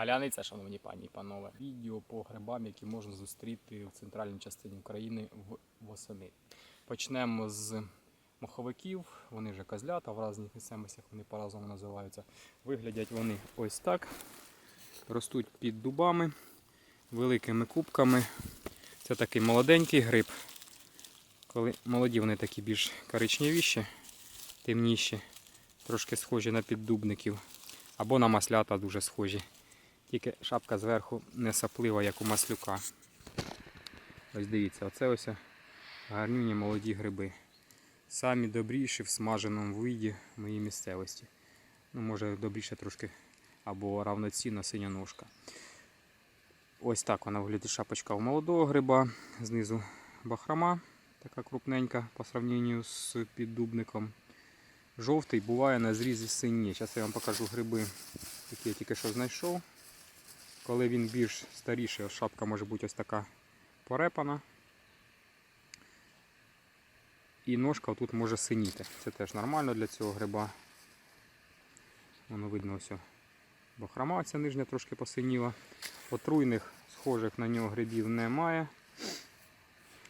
Паляниця, шановні пані і панове. Відео по грибам, які можна зустріти в центральній частині України в восени. Почнемо з моховиків. Вони вже козлята в різних місцевостях, вони по-разному називаються. Виглядять вони ось так. Ростуть під дубами, великими кубками. Це такий молоденький гриб. Коли молоді вони такі більш коричневіші, темніші, трошки схожі на піддубників. Або на маслята дуже схожі. Тільки шапка зверху не саплива, як у маслюка. Ось дивіться, оце ось гарнюні молоді гриби. Самі добріші в смаженому виді в моїй місцевості. Ну, може добріше трошки або равноцінна синя ножка. Ось так вона виглядає шапочка у молодого гриба. Знизу бахрома, така крупненька по сравненню з піддубником. Жовтий буває на зрізі синій. Зараз я вам покажу гриби, які я тільки що знайшов. Коли він більш старіший, шапка може бути ось така порепана. І ножка тут може синіти. Це теж нормально для цього гриба. Воно видно ось. Бахрома ця нижня трошки посиніла. Отруйних, схожих на нього грибів немає.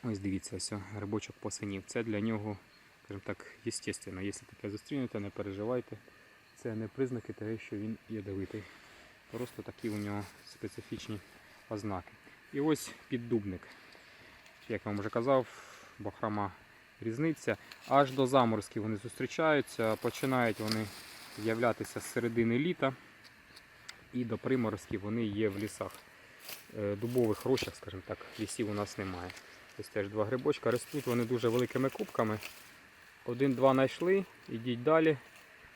Ось дивіться, ось грибочок посинів. Це для нього, скажімо так, естественно. Якщо таке зустрінете, не переживайте. Це не признаки того, що він ядовитий. Просто такі у нього специфічні ознаки. І ось піддубник. Як я вам вже казав, бахрома різниця. Аж до заморозків вони зустрічаються, починають вони з'являтися з середини літа. І до приморозків вони є в лісах. Е, Дубових рощах, скажімо так, лісів у нас немає. Ось теж два грибочка. Ростуть вони дуже великими кубками. Один-два знайшли, ідіть далі,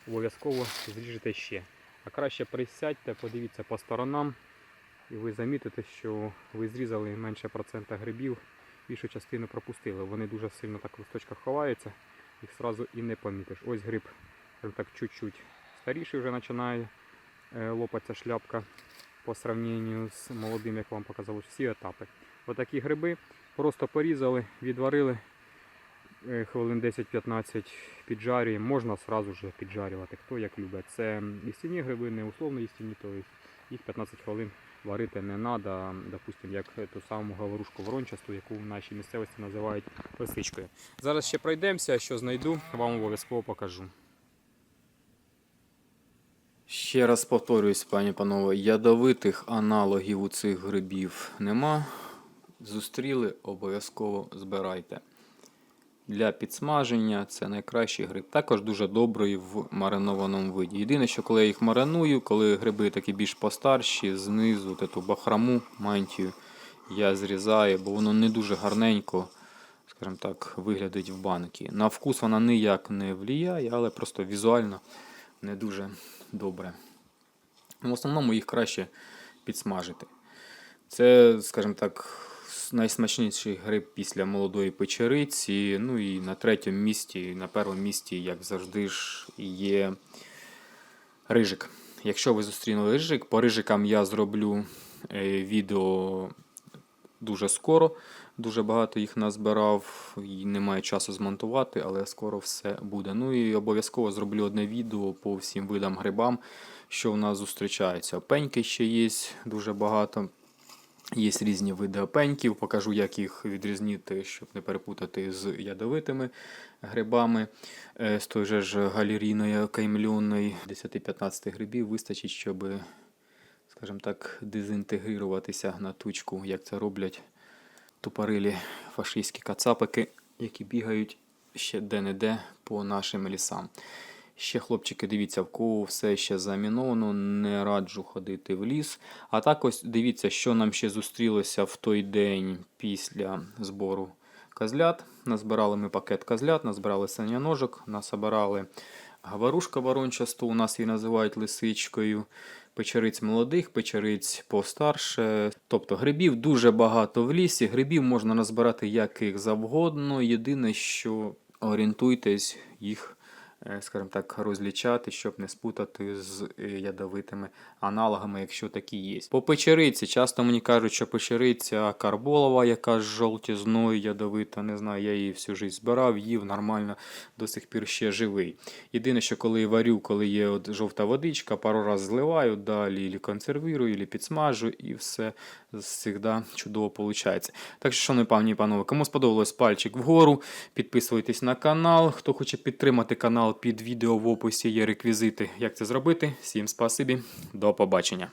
обов'язково зріжете ще. А краще присядьте, подивіться по сторонам, і ви замітите, що ви зрізали менше процента грибів, більшу частину пропустили. Вони дуже сильно так в листочках ховаються, їх одразу і не помітиш. Ось гриб так чуть-чуть старіший вже починає е, лопатися шляпка по сравненню з молодим, як вам показав, всі етапи. Отакі гриби просто порізали, відварили хвилин 10-15 піджарюємо. Можна одразу вже піджарювати, хто як любить. Це істинні гриби, не условно істинні, то їх 15 хвилин варити не треба, допустимо, як ту саму говорушку ворончасту, яку в нашій місцевості називають лисичкою. Зараз ще пройдемося, що знайду, вам обов'язково покажу. Ще раз повторююсь, пані панове, ядовитих аналогів у цих грибів нема. Зустріли, обов'язково збирайте. Для підсмаження це найкращий гриб. Також дуже добрий в маринованому виді. Єдине, що коли я їх мариную, коли гриби такі більш постарші, знизу ту бахраму, мантію я зрізаю, бо воно не дуже гарненько, скажімо так, виглядить в банки. На вкус вона ніяк не влияє, але просто візуально не дуже добре. В основному їх краще підсмажити. Це, скажімо так, найсмачніший гриб після молодої печериці. Ну і на третьому місці, на першому місці, як завжди ж, є рижик. Якщо ви зустрінули рижик, по рижикам я зроблю е, відео дуже скоро. Дуже багато їх назбирав і немає часу змонтувати, але скоро все буде. Ну і обов'язково зроблю одне відео по всім видам грибам, що в нас зустрічаються. Опеньки ще є дуже багато. Є різні види опеньків, покажу, як їх відрізнити, щоб не перепутати з ядовитими грибами. Е, З той же ж галерійної окаймльоної 10-15 грибів вистачить, щоб, скажімо так, дезінтегруватися на тучку, як це роблять тупорилі фашистські кацапики, які бігають ще де-не-де по нашим лісам. Ще, хлопчики, дивіться, в кого все ще заміновано, не раджу ходити в ліс. А також дивіться, що нам ще зустрілося в той день після збору козлят. Назбирали ми пакет козлят, назбирали саняножок, насобирали говорушка ворончасту, у нас її називають лисичкою. Печериць молодих, печериць постарше. Тобто грибів дуже багато в лісі. Грибів можна назбирати яких завгодно. Єдине, що орієнтуйтесь, їх скажімо так, розлічати, щоб не спутати з е, ядовитими аналогами, якщо такі є. По печериці часто мені кажуть, що печериця карболова, яка з жовтізною ядовита, не знаю, я її всю життя збирав, їв нормально, до сих пір ще живий. Єдине, що коли варю, коли є от жовта водичка, пару раз зливаю, далі ілі консервірую, ілі підсмажу, і все завжди чудово виходить. Так що, шановні пані і панове, кому сподобалось пальчик вгору, підписуйтесь на канал. Хто хоче підтримати під відео в описі є реквізити, як це зробити. Всім спасибі, до побачення.